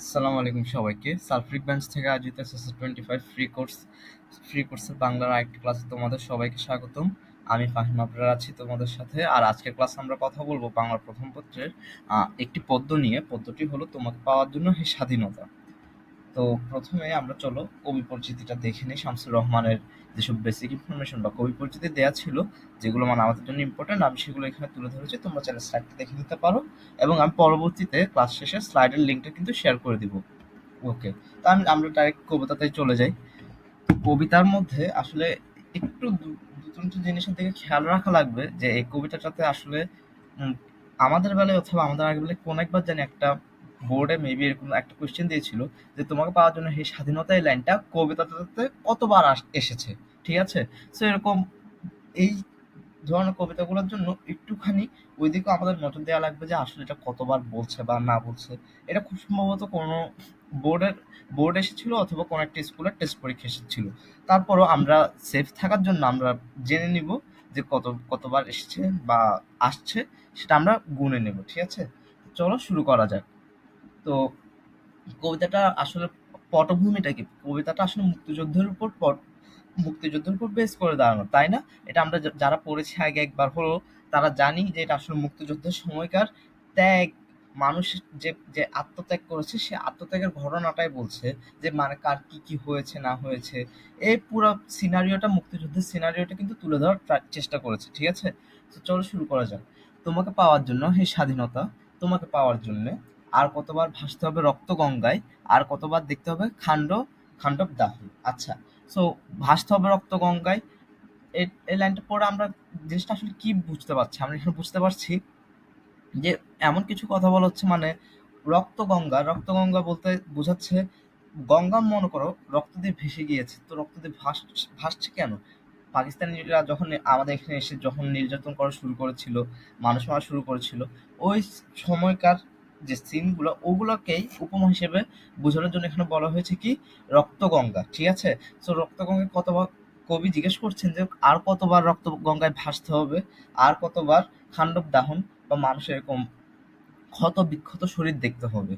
আসসালামু আলাইকুম সবাইকে। সালফ্রিক ব্যাঞ্চ থেকে আয়োজিত SSS twenty five free course free কোর্সের বাংলার আরেকটি ক্লাসে তোমাদের সবাইকে স্বাগতম। আমি ফাহিম আবরার আছি তোমাদের সাথে। আর আজকের ক্লাসে আমরা কথা বলব বাংলার প্রথম পত্রের একটি পদ্য নিয়ে। পদ্যটি হলো তোমাকে পাওয়ার জন্য স্বাধীনতা। তো প্রথমে আমরা চলো কবি পরিচিতিটা দেখে নিই, শামসুর রহমানের যেসব বেসিক ইনফরমেশন বা কবি পরিচিতি দেওয়া ছিল, যেগুলো মানে আমাদের জন্য ইম্পর্টেন্ট আমি সেগুলো এখানে তুলে ধরেছি, তোমরা চ্যানেল স্লাইডটা দেখে নিতে পারো এবং আমি পরবর্তীতে ক্লাস শেষে স্লাইডের লিঙ্কটা কিন্তু শেয়ার করে দিব। ওকে তা আমি, আমরা ডাইরেক্ট কবিতাতে চলে যাই। কবিতার মধ্যে আসলে একটু দু- দু তিনটে জিনিসের দিকে খেয়াল রাখা লাগবে যে এই কবিতাটাতে আসলে আমাদের বেলায় অথবা আমাদের আগে বেলায় কোন একবার জানি একটা বোর্ডে মেবি এরকম একটা কোয়েশ্চেন দিয়েছিল যে তোমাকে পাওয়ার জন্য সেই স্বাধীনতা এই লাইনটা কবিতাটাতে কতবার এসেছে, ঠিক আছে? সো এরকম এই ধরনের কবিতাগুলোর জন্য একটুখানি ওইদিকে আমাদের নজর দেওয়া লাগবে যে আসলে এটা কতবার বলছে বা না বলছে। এটা খুব সম্ভবত কোনো বোর্ডের বোর্ড এসেছিল অথবা কোনো একটা স্কুলের টেস্ট পরীক্ষা এসেছিল। তারপরও আমরা সেফ থাকার জন্য আমরা জেনে নিব যে কত, কতবার এসেছে বা আসছে, সেটা আমরা গুনে নেব, ঠিক আছে? চলো শুরু করা যাক। তো কবিতাটা আসলে পটভূমিটা কি? কবিতাটা আসলে মুক্তিযুদ্ধের উপর পট- মুক্তিযুদ্ধের উপর বেস করে দাঁড়ানো, তাই না? এটা আমরা যারা পড়েছি আগে একবার হলো তারা জানি যে এটা আসলে মুক্তিযুদ্ধের সময়কার ত্যাগ। মানুষ যে যে আত্মত্যাগ করেছে, সে আত্মত্যাগের ঘটনাটাই বলছে যে মানে কার কি কি হয়েছে, না হয়েছে। এই পুরো সিনারিওটা মুক্তিযুদ্ধের সিনারিওটা কিন্তু তুলে ধরার চেষ্টা করেছে, ঠিক আছে? তো চলো শুরু করা যাক। তোমাকে পাওয়ার জন্য হে স্বাধীনতা, তোমাকে পাওয়ার জন্য আর কতবার ভাসতে হবে রক্ত গঙ্গায় আর কতবার দেখতে হবে খান্ড খান্ডব দাহ আচ্ছা সো ভাসতে হবে রক্ত গঙ্গায় এই লাইনটা পড়ে আমরা জিনিসটা আসলে কি বুঝতে পারছি? আমরা এখানে বুঝতে পারছি যে এমন কিছু কথা বলা হচ্ছে মানে রক্ত গঙ্গা রক্ত গঙ্গা বলতে বোঝাচ্ছে গঙ্গা মনে করো রক্ত দিয়ে ভেসে গিয়েছে, তো রক্ত দিয়ে ভাস, ভাসছে কেন? পাকিস্তানিরা যখন আমাদের এখানে এসে যখন নির্যাতন করা শুরু করেছিল, মানুষ মারা শুরু করেছিল, ওই সময়কার যে সিনগুলো, ওগুলোকেই উপমা হিসেবে বোঝানোর জন্য এখানে বলা হয়েছে কি? রক্তগঙ্গা, ঠিক আছে? তো রক্তগঙ্গায় কতবার কবি জিজ্ঞেস করছেন যে আর কতবার রক্ত গঙ্গায় ভাসতে হবে? আর কতবার খান্ডব দাহন বা মানুষের এরকম ক্ষত বিক্ষত শরীর দেখতে হবে?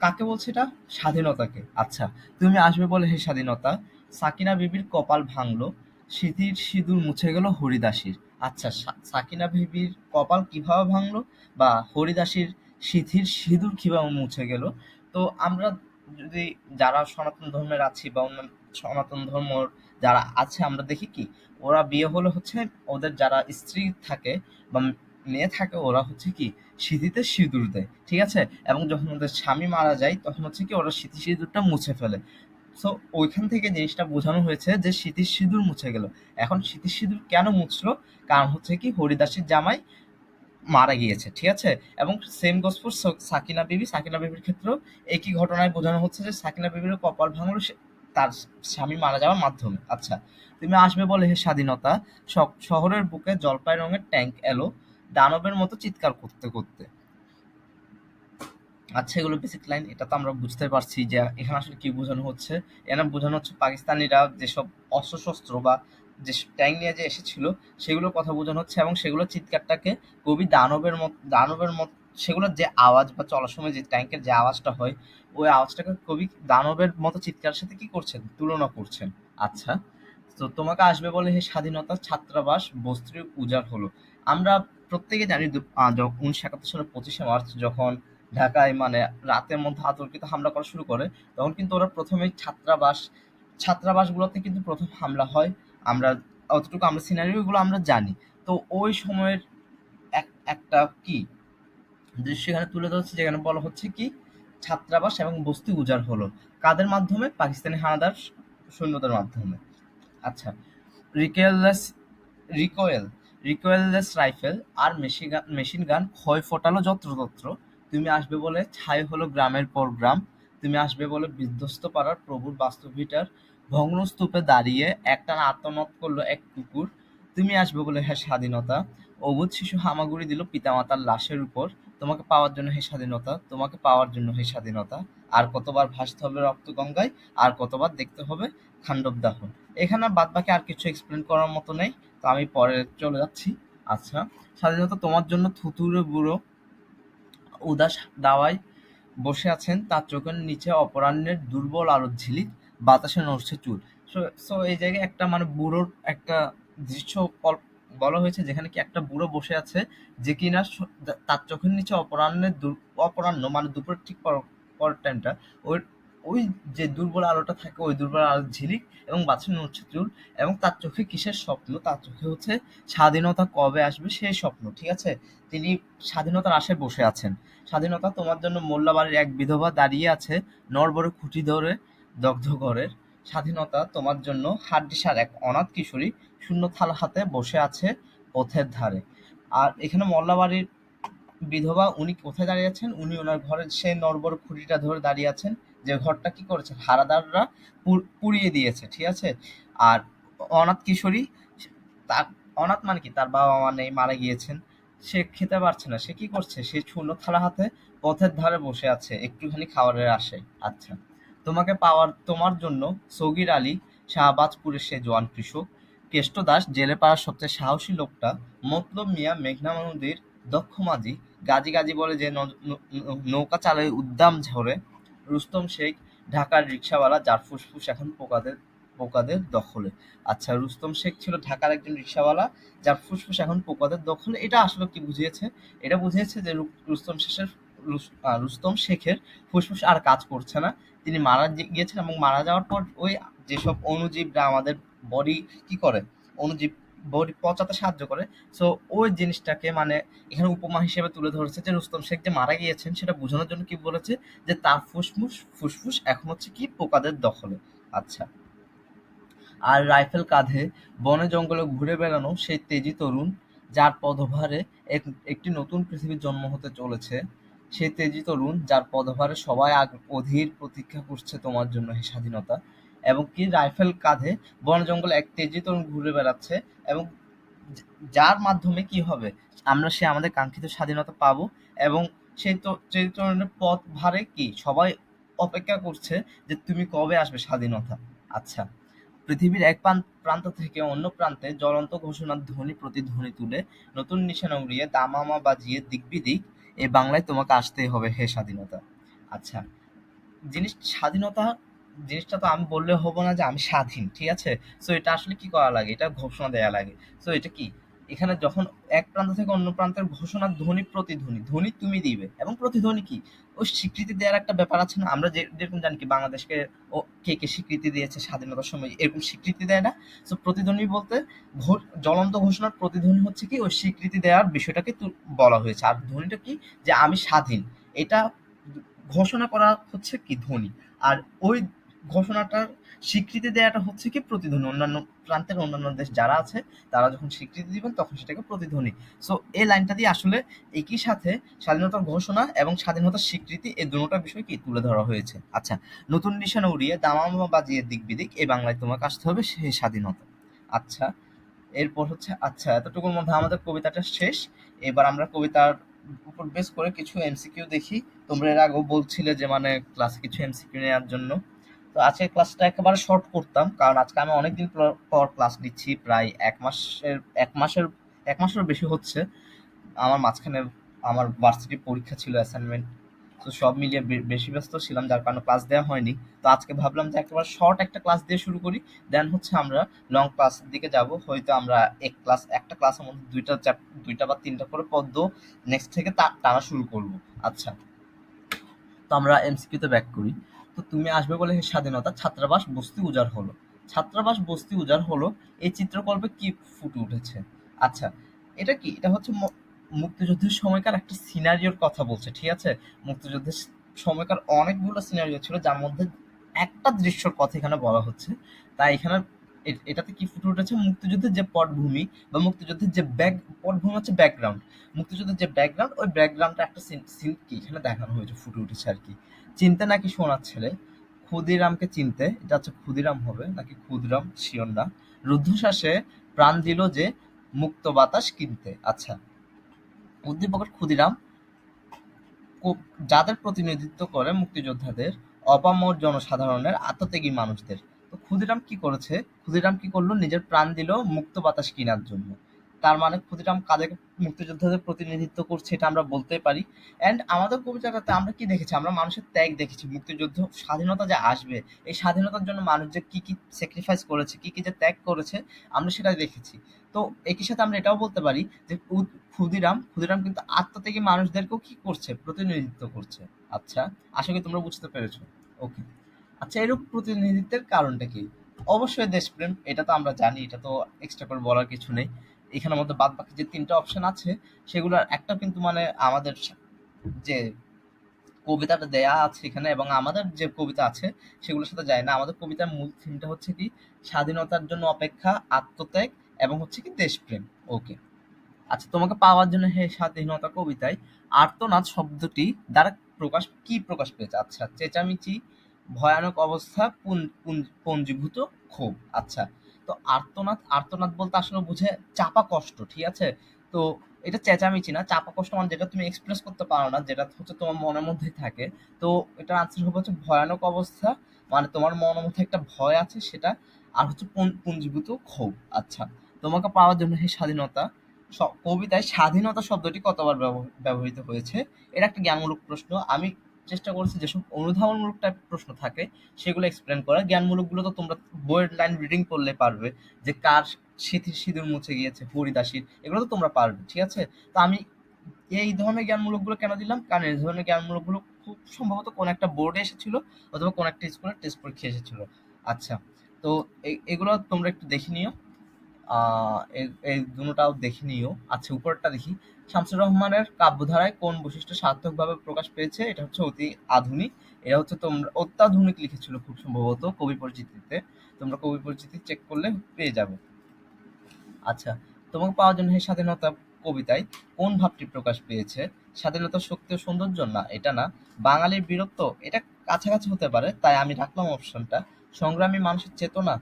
কাকে বলছে এটা? স্বাধীনতাকে। আচ্ছা তুমি আসবে বলে হে স্বাধীনতা, সাকিনা বিবির কপাল ভাঙলো স্মৃতির সিঁদুর মুছে গেল হরিদাসীর। আচ্ছা সাকিনা বিবির কপাল কীভাবে ভাঙলো বা হরিদাসীর সিঁথির সিঁদুর কীভাবে মুছে গেল? তো আমরা যদি যারা সনাতন ধর্মের আছি বা অন্য সনাতন ধর্ম যারা আছে, আমরা দেখি কি, ওরা বিয়ে হলে হচ্ছে ওদের যারা স্ত্রী থাকে বা মেয়ে থাকে, ওরা হচ্ছে কি সিঁথিতে সিঁদুর দেয়, ঠিক আছে? এবং যখন ওদের স্বামী মারা যায়, তখন হচ্ছে কি ওরা স্মৃতি সিঁদুরটা মুছে ফেলে। সো ওইখান থেকে জিনিসটা বোঝানো হয়েছে যে স্মৃতির সিঁদুর মুছে গেল। এখন স্মৃতির সিঁদুর কেন মুছলো? কারণ হচ্ছে কি হরিদাসের জামাই মারা গিয়েছে, ঠিক আছে? এবং সেম গোসপুর সাকিনা বিবি। সাকিনা বিবির ক্ষেত্রেও একই ঘটনায় বোঝানো হচ্ছে যে সাকিনা বিবির কপাল ভাঙলো তার স্বামী মারা যাওয়ার মাধ্যমে। আচ্ছা তুমি আসবে বলে হে স্বাধীনতা শহরের বুকে জলপাই রঙের ট্যাঙ্ক এলো দানবের মতো চিৎকার করতে করতে। আচ্ছা এগুলো বেসিক লাইন এটা তো আমরা বুঝতে পারছি যে এখানে আসলে কি বোঝানো হচ্ছে। এখানে বোঝানো হচ্ছে পাকিস্তানিরা যেসব অস্ত্রশস্ত্র বা যে ট্যাঙ্ক নিয়ে যে এসেছিল সেগুলোর কথা বোঝানো হচ্ছে এবং সেগুলো চিৎকারটাকে কবি দানবের মত দানবের মত সেগুলোর যে আওয়াজ বা চলার সময় যে ট্যাঙ্কের যে আওয়াজটা হয়, ওই আওয়াজটাকে কবি দানবের মতো চিৎকারের সাথে কি করছেন? তুলনা করছেন। আচ্ছা তো তোমাকে আসবে বলে হে স্বাধীনতা ছাত্রাবাস, বস্ত্রী উজাড় হলো। আমরা প্রত্যেকে জানি উনিশশো একাত্তর সালের পঁচিশে মার্চ যখন ঢাকায় মানে রাতের মধ্যে আতর্কিত হামলা করা শুরু করে, তখন কিন্তু ওরা প্রথমেই ছাত্রাবাস, ছাত্রাবাসগুলোতে কিন্তু প্রথম হামলা হয়। আমরা, অতটুকু আমরা সিনারিওগুলো আমরা জানি। তো ওই সময়ের এক, একটা কি? দৃশ্য এখানে তুলে ধরছে যেখানে বলা হচ্ছে কি? ছাত্রাবাস এবং বস্তি উজাড় হলো। কাদের মাধ্যমে? পাকিস্তানি হানাদার সৈন্যদের মাধ্যমে। আচ্ছা রিকেললেস রিকোয়েল, রিকোয়েললেস রাইফেল আর মেশিন গান ক্ষয় ফোটালো যত্রতত্র। তুমি আসবে বলে ছাই হলো গ্রামের পর গ্রাম। তুমি আসবে বলে বিধ্বস্ত পাড়ার প্রভুর বাস্তুভিটার ভগ্নস্তূপে দাঁড়িয়ে একটানা আত্মনত করল এক কুকুর। তুমি আসবে বলে হ্যাঁ স্বাধীনতা, অবুধ শিশু হামাগুড়ি দিল পিতামাতার লাশের উপর। তোমাকে পাওয়ার জন্য হে স্বাধীনতা, তোমাকে পাওয়ার জন্য হে স্বাধীনতা। আর কতবার ভাসতে হবে রক্ত গঙ্গায়, আর কতবার দেখতে হবে খান্ডব দাহন এখানে বাদ বাকি আর কিছু এক্সপ্লেন করার মতো নেই। তো আমি পরে চলে যাচ্ছি। আচ্ছা স্বাধীনতা তোমার জন্য থুতুরে বুড়ো, উদাস দাওয়ায় বসে আছেন, তার চোখের নিচে অপরাহ্নের দুর্বল আলোর ঝিলিক, বাতাসে নড়ছে চুল। সো এই জায়গায় একটা মানে বুড়োর একটা দৃশ্য বলা হয়েছে যেখানে কি একটা বুড়ো বসে আছে যে কিনা তার চোখের নিচে অপরাহ্নের অপরাহ্ন মানে দুপুরের ঠিক পর- টাইমটা ওই ওই যে দুর্বল আলোটা থাকে, ওই দুর্বল আলোর ঝিলিক এবং বাতাসে নড়ছে চুল এবং তার চোখে কিসের স্বপ্ন? তার চোখে হচ্ছে স্বাধীনতা কবে আসবে সেই স্বপ্ন, ঠিক আছে? তিনি স্বাধীনতার আশায় বসে আছেন। স্বাধীনতা তোমার জন্য মোল্লাবাড়ির এক বিধবা দাঁড়িয়ে আছে নড়বড়ে খুঁটি ধরে দগ্ধ ঘরের। স্বাধীনতা তোমার জন্য হাড্ডিসার এক অনাথ কিশোরী শূন্য থালা হাতে বসে আছে পথের ধারে। আর এখানে মোল্লাবাড়ির বিধবা উনি কোথায় দাঁড়িয়ে আছেন? উনি ওনার ঘরের সেই নড়বড়ে খুঁটিটা ধরে দাঁড়িয়ে আছেন যে ঘরটা কি করেছে? হারাদাররা পুড়- পুড়িয়ে দিয়েছে, ঠিক আছে? আর অনাথ কিশোরী, তার, অনাথ মানে কি? তার বাবা মা নেই, মারা গিয়েছেন। সে খেতে পারছে না। সে কি করছে? সে শূন্য থালা হাতে পথের ধারে বসে আছে, একটুখানি খাবারের আসে আচ্ছা তোমাকে পাওয়ার, তোমার জন্য সগির আলী শাহবাজপুরের সে জোয়ান কৃষক। কেষ্ট দাস জেলে পাড়ার সবচেয়ে সাহসী লোকটা মতলব মিয়া মেঘনা নদীর দক্ষ মাঝি। গাজী গাজি বলে যে নৌকা চালায় উদ্দাম ঝরে রুস্তম শেখ, ঢাকার রিক্সাওয়ালা যার ফুসফুস এখন পোকাদের পোকাদের দখলে। আচ্ছা রুস্তম শেখ ছিল ঢাকার একজন রিক্সাওয়ালা যার ফুসফুস এখন পোকাদের দখলে। এটা আসলে কি বুঝিয়েছে? এটা বুঝিয়েছে যে রুস্তম শেখের রুস্তম শেখের ফুসফুস আর কাজ করছে না। তিনি মারা গিয়েছেন এবং মারা যাওয়ার পর ওই যেসব অণুজীবরা আমাদের বডি কি করে? অণুজীব বডি পচাতে সাহায্য করে। সো ওই জিনিসটাকে মানে এখানে উপমা হিসেবে তুলে ধরেছে যে রুস্তম শেখ যে মারা গিয়েছেন, সেটা বোঝানোর জন্য কি বলেছে যে তার ফুসফুস ফুসফুস এখন হচ্ছে কি পোকাদের দখলে। আচ্ছা। আর রাইফেল কাঁধে বনে জঙ্গলে ঘুরে বেড়ানো সেই তেজি তরুণ, যার পদভারে এক, একটি নতুন পৃথিবীর জন্ম হতে চলেছে, সেই তেজি তরুণ, যার পদভারে সবাই অধীর প্রতীক্ষা করছে তোমার জন্য স্বাধীনতা। এবং কি রাইফেল কাঁধে বন জঙ্গলে এক তেজি তরুণ ঘুরে বেড়াচ্ছে এবং যার মাধ্যমে কি হবে, আমরা সে আমাদের কাঙ্ক্ষিত স্বাধীনতা পাব এবং সেই তো তেজি তরুণের পথ ভারে কি? সবাই অপেক্ষা করছে যে তুমি কবে আসবে স্বাধীনতা। আচ্ছা পৃথিবীর এক প্রান- প্রান্ত থেকে অন্য প্রান্তে জ্বলন্ত ঘোষণার ধ্বনি প্রতিধ্বনি তুলে নতুন নিশানা উড়িয়ে দামামা বাজিয়ে দিকবিদিক এই বাংলায় তোমাকে আসতেই হবে হে স্বাধীনতা। আচ্ছা জিনিস স্বাধীনতা জিনিসটা তো আমি বললে হব না যে আমি স্বাধীন, ঠিক আছে? সো এটা আসলে কি করা লাগে? এটা ঘোষণা দেয়া লাগে। সো এটা কি? এখানে যখন এক প্রান্ত থেকে অন্য প্রান্তের ঘোষণা ধ্বনি প্রতিধ্বনি, ধ্বনি তুমি দিবে। এবং প্রতিধ্বনি কি? ওই স্বীকৃতি দেওয়ার একটা ব্যাপার আছে না? আমরা যেরকম জানি কি, বাংলাদেশকে ও কে কে স্বীকৃতি দিয়েছে স্বাধীনতার সময়, এরকম স্বীকৃতি দেয় না। সো প্রতিধ্বনি বলতে জ্বলন্ত ঘোষণার প্রতিধ্বনি হচ্ছে কি, ওই স্বীকৃতি দেওয়ার বিষয়টাকে তু- বলা হয়েছে। আর ধ্বনিটা কি? যে আমি স্বাধীন। এটা ঘোষণা করা হচ্ছে কি ধ্বনি? আর ওই ঘোষণাটার স্বীকৃতি দেওয়াটা হচ্ছে কি প্রতিধ্বনি। অন্যান্য প্রান্তের অন্যান্য দেশ যারা আছে, তারা যখন স্বীকৃতি দিবেন, তখন সেটাকে প্রতিধ্বনি। সো এই লাইনটা দিয়ে আসলে একই সাথে স্বাধীনতার ঘোষণা এবং স্বাধীনতার স্বীকৃতি, এই দুটোটা বিষয় কি তুলে ধরা হয়েছে। আচ্ছা নতুন নিশানা উড়িয়ে দামামা বাজিয়ে দিক বিদিক, এই বাংলায় তোমাকে আসতে হবে সেই স্বাধীনতা। আচ্ছা এরপর হচ্ছে আচ্ছা এতটুকুর মধ্যে আমাদের কবিতাটা শেষ। এবার আমরা কবিতার উপর বেস করে কিছু এমসিকিউ দেখি। তোমরা এর আগেও বলছিলে যে মানে ক্লাসে কিছু এমসিকিউ নেওয়ার জন্য। তো আজকে ক্লাসটা একেবারে শর্ট করতাম, কারণ আজকে আমি অনেকদিন পর- ক্লাস নিচ্ছি, প্রায় এক মাসের এক মাসের, এক মাসেরও বেশি হচ্ছে। আমার মাঝখানে আমার ভার্সিটি পরীক্ষা ছিল অ্যাসাইনমেন্ট তো সব মিলিয়ে বেশি ব্যস্ত ছিলাম, যার কারণে ক্লাস দেওয়া হয়নি। তো আজকে ভাবলাম যে একেবারে শর্ট একটা ক্লাস দিয়ে শুরু করি দেন হচ্ছে আমরা লং ক্লাসের দিকে যাব। হয়তো আমরা এক ক্লাস একটা ক্লাসের মধ্যে দুইটা দুইটা বা তিনটা করে পদ্য নেক্সট থেকে টানা শুরু করব। আচ্ছা। তো আমরা এমসিকিউতে ব্যাক করি। তো তুমি আসবে বলে স্বাধীনতা ছাত্রাবাস বস্তি উজাড় হলো। ছাত্রাবাস বস্তি উজাড় হলো, এই চিত্রকল্পে কি ফুটে উঠেছে? আচ্ছা এটা কি? এটা হচ্ছে মুক্তিযুদ্ধের সময়কার একটা সিনারিওর কথা বলছে, ঠিক আছে? মুক্তিযুদ্ধের সময়কার অনেকগুলো সিনারিও ছিল, যার মধ্যে একটা দৃশ্যর কথা এখানে বলা হচ্ছে। তাই এখানে এটাতে কি ফুটে উঠেছে? মুক্তিযুদ্ধের যে পটভূমি বা মুক্তিযুদ্ধের যে ব্যাক পটভূমি হচ্ছে ব্যাকগ্রাউন্ড মুক্তিযুদ্ধের যে ব্যাকগ্রাউন্ড ওই ব্যাকগ্রাউন্ডটা একটা সিন সিন কি? এখানে দেখানো হয়েছে, ফুটে উঠেছে আর কি। চিনতে নাকি সোনার ছেলে? ক্ষুদিরামকে চিনতে। এটা হচ্ছে ক্ষুদিরাম হবে, নাকি ক্ষুদিরাম? শিওর না। রুদ্ধশ্বাসে প্রাণ দিল যে, মুক্ত বাতাস কিনতে। আচ্ছা। উদ্দীপকের ক্ষুদিরাম যাদের প্রতিনিধিত্ব করে মুক্তিযোদ্ধাদের, অপামর জনসাধারণের আত্মত্যাগী মানুষদের। তো ক্ষুদিরাম কি করেছে? ক্ষুদিরাম কি করল? নিজের প্রাণ দিল মুক্ত বাতাস কেনার জন্য। তার মানে ক্ষুদিরাম কাদেরকে মুক্তিযোদ্ধাদের প্রতিনিধিত্ব করছে এটা আমরা বলতে পারি। অ্যান্ড আমাদের কবিতাটাতে আমরা কি দেখেছি? আমরা মানুষের ত্যাগ দেখেছি। মুক্তিযুদ্ধ স্বাধীনতা যে আসবে, এই স্বাধীনতার জন্য মানুষ যে কী কী স্যাক্রিফাইস করেছে, কি কি যে ত্যাগ করেছে, আমরা সেটা দেখেছি। তো একই সাথে আমরা এটাও বলতে পারি যে ক্ষুদিরাম ক্ষুদিরাম কিন্তু আত্মত্যাগী মানুষদেরকেও কি করছে? প্রতিনিধিত্ব করছে। আচ্ছা আশা করি তোমরা বুঝতে পেরেছ। ওকে আচ্ছা এরূপ প্রতিনিধিত্বের কারণটা কি? অবশ্যই দেশপ্রেম, এটা তো আমরা জানি, এটা তো এক্সট্রা করে বলার কিছু নেই। এখানের মধ্যে বাদ বাকি যে তিনটা অপশন আছে, সেগুলোর একটা কিন্তু মানে আমাদের যে কবিতাটা দেয়া আছে এখানে এবং আমাদের যে কবিতা আছে, সেগুলোর সাথে যায় না। আমাদের কবিতার মূল থিমটা হচ্ছে কি, স্বাধীনতার জন্য অপেক্ষা, আত্মত্যাগ এবং হচ্ছে কি দেশপ্রেম। ওকে আচ্ছা তোমাকে পাওয়ার জন্য হে স্বাধীনতা কবিতায় আর্তনাদ শব্দটি দ্বারা প্রকাশ, কি প্রকাশ পেয়েছে? আচ্ছা চেঁচামেচি, ভয়ানক অবস্থা, পুন- ক্ষোভ। আচ্ছা তো আর্তনাদ আর্তনাদ বলতে আসলে বুঝে চাপা কষ্ট, ঠিক আছে? তো এটা চেঁচামেচি না, চাপা কষ্ট মানে যেটা তুমি এক্সপ্রেস করতে পারো না, যেটা হচ্ছে তোমার মনের মধ্যে থাকে। তো এটার আনসার হবে হচ্ছে ভয়ানক অবস্থা মানে তোমার মনের মধ্যে একটা ভয় আছে সেটা, আর হচ্ছে পুঞ্জীভূত ক্ষোভ। আচ্ছা তোমাকে পাওয়ার জন্য হে স্বাধীনতা। কবিতায় স্বাধীনতা শব্দটি কতবার ব্যবহৃত হয়েছে? এটা একটা জ্ঞানমূলক প্রশ্ন, আমি চেষ্টা করেছি যেসব অনুধাবনমূলক টাইপ প্রশ্ন থাকে, সেগুলো এক্সপ্লেন করা। জ্ঞানমূলকগুলো তো তোমরা বইয়ের লাইন রিডিং করলে পারবে, যে কার স্মৃতির সিঁদুর মুছে গিয়েছে, হরিদাসীর, এগুলো তো তোমরা পারবে, ঠিক আছে? তো আমি এই ধরনের জ্ঞানমূলকগুলো কেন দিলাম? কারণ এই ধরনের জ্ঞানমূলকগুলো খুব সম্ভবত কোন একটা বোর্ডে এসেছিল অথবা কোন একটা স্কুলের টেস্ট পরীক্ষা এসেছিল। আচ্ছা তো এগুলো তোমরা একটু দেখে নিও। এই- দুটোটাও দেখে নিও। আচ্ছা উপরটা দেখি। শামসুর রহমানের কাব্যধারায় কোন বৈশিষ্ট্য সার্থকভাবে প্রকাশ পেয়েছে? এটা হচ্ছে অতি আধুনিক। এটা হচ্ছে তোমরা, অত্যাধুনিক লিখেছিল খুব সম্ভবত কবি পরিচিতিতে। তোমরা কবি পরিচিতি চেক করলে পেয়ে যাবে। আচ্ছা তোমাকে পাওয়ার জন্য স্বাধীনতা কবিতায় কোন ভাবটি প্রকাশ পেয়েছে? স্বাধীনতার শক্তি ও সৌন্দর্য না, এটা না। বাঙালির বীরত্ব, এটা কাছাকাছি হতে পারে, তাই আমি রাখলাম অপশনটা সংগ্রামী মানুষের চেতনা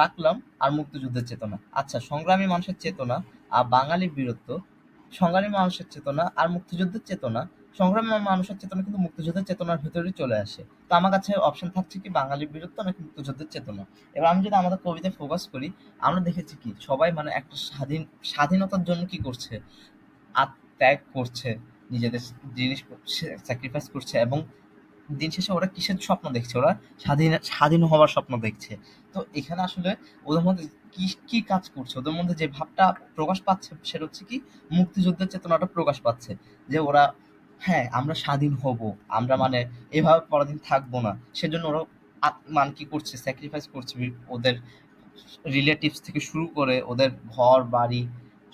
রাখলাম আর মুক্তিযুদ্ধের চেতনা। আচ্ছা সংগ্রামী মানুষের চেতনা আর বাঙালির বীরত্ব। সংগ্রামী মানুষের চেতনা আর মুক্তিযুদ্ধের চেতনা। সংগ্রামী মানুষের চেতনা কিন্তু মুক্তিযুদ্ধের চেতনার ভেতরেই চলে আসে। তো আমার কাছে অপশন থাকছে কি বাঙালির বীরত্ব নাকি মুক্তিযুদ্ধের চেতনা? এবার আমি যদি আমাদের কবিতায় ফোকাস করি, আমরা দেখেছি কি সবাই মানে একটা স্বাধীন, স্বাধীনতার জন্য কি করছে? আত্যাগ করছে, নিজেদের জিনিস স্যাক্রিফাইস করছে এবং দিন শেষে ওরা কিসের স্বপ্ন দেখছে? ওরা স্বাধীন স্বাধীন হওয়ার স্বপ্ন দেখছে। তো এখানে আসলে ওদের মধ্যে কি কি কাজ করছে? ওদের মধ্যে যে ভাবটা প্রকাশ পাচ্ছে সেটা হচ্ছে কি, মুক্তিযুদ্ধের চেতনাটা প্রকাশ পাচ্ছে। যে ওরা হ্যাঁ আমরা স্বাধীন হব, আমরা মানে এভাবে পরাধীন থাকব না। সেজন্য ওরা মানে কি করছে? স্যাক্রিফাইস করছে। ওদের রিলেটিভস থেকে শুরু করে ওদের ঘর, বাড়ি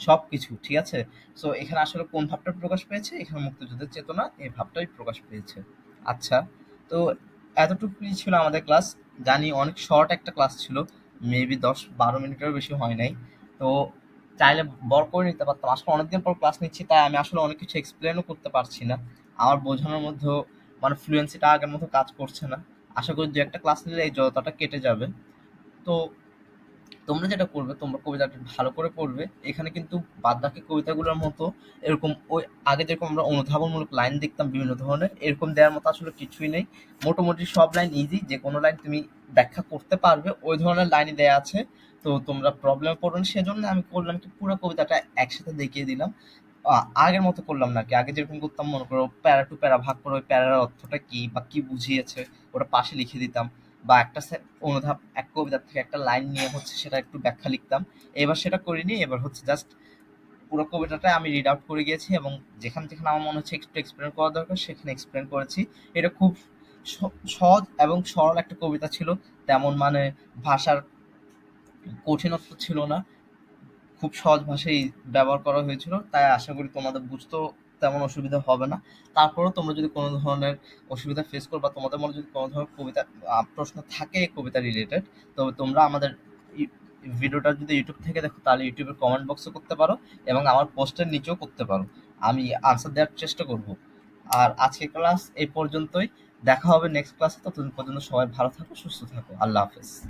সব কিছু ঠিক আছে? সো এখানে আসলে কোন ভাবটা প্রকাশ পেয়েছে? এখানে মুক্তিযুদ্ধের চেতনা এই ভাবটাই প্রকাশ পেয়েছে। আচ্ছা তো এতটুকুই ছিল আমাদের ক্লাস। জানি অনেক শর্ট একটা ক্লাস ছিল মেবি দশ বারো মিনিটেরও বেশি হয় নাই। তো চাইলে বড় করে নিতে পারতাম। আসলে অনেকদিন পর ক্লাস নিচ্ছি, তাই আমি আসলে অনেক কিছু এক্সপ্লেনও করতে পারছি না। আমার বোঝানোর মধ্যেও মানে ফ্লুয়েন্সিটা আগের মতো কাজ করছে না। আশা করি দু একটা ক্লাস নিলে এই জড়তাটা কেটে যাবে। তো তোমরা যেটা করবে, তোমরা কবিতাটা ভালো করে পড়বে। এখানে কিন্তু বাদ বাদবাকি কবিতাগুলোর মতো এরকম ওই আগে যেরকম আমরা অনুধাবনমূলক লাইন দেখতাম বিভিন্ন ধরনের, এরকম দেওয়ার মতো আসলে কিছুই নেই। মোটামুটি সব লাইন ইজি যে কোনো লাইন তুমি ব্যাখ্যা করতে পারবে, ওই ধরনের লাইনই দেয়া আছে। তো তোমরা প্রবলেম পড়ো না, সেজন্য আমি করলাম কি পুরো কবিতাটা একসাথে দেখিয়ে দিলাম। আগের মতো করলাম না কি। আগে যেরকম করতাম, মনে করো প্যারা টু প্যারা ভাগ করে ওই প্যারার অর্থটা কি বা কি বুঝিয়েছে, ওটা পাশে লিখে দিতাম। বা একটা অনুধাব, এক কবিতার থেকে একটা লাইন নিয়ে হচ্ছে সেটা একটু ব্যাখ্যা লিখতাম। এবার সেটা করিনি, এবার হচ্ছে জাস্ট পুরো কবিতাটা আমি রিড আউট করে গিয়েছি এবং যেখানে যেখানে আমার মনে হচ্ছে একটু এক্সপ্লেন করা দরকার, সেখানে এক্সপ্লেন করেছি। এটা খুব সহজ এবং সরল একটা কবিতা ছিল। তেমন মানে ভাষার কঠিনত্ব ছিল না। খুব সহজ ভাষায় ব্যবহার করা হয়েছিল। তাই আশা করি তোমাদের বুঝতেও তেমন অসুবিধা হবে না। তারপরেও তোমরা যদি কোনো ধরনের অসুবিধা ফেস করো বা তোমাদের মনে যদি কোনো ধরনের কবিতা প্রশ্ন থাকে কবিতা রিলেটেড তবে তোমরা আমাদের ভিডিওটা যদি ইউটিউব থেকে দেখো, তাহলে ইউটিউবের কমেন্ট বক্সে করতে পারো এবং আমার পোস্টের নিচেও করতে পারো। আমি আনসার দেওয়ার চেষ্টা করব। আর আজকের ক্লাস এই পর্যন্তই। দেখা হবে নেক্সট ক্লাসে ততদিন পর্যন্ত সবাই ভালো থাকো, সুস্থ থাকো। আল্লাহ হাফেজ।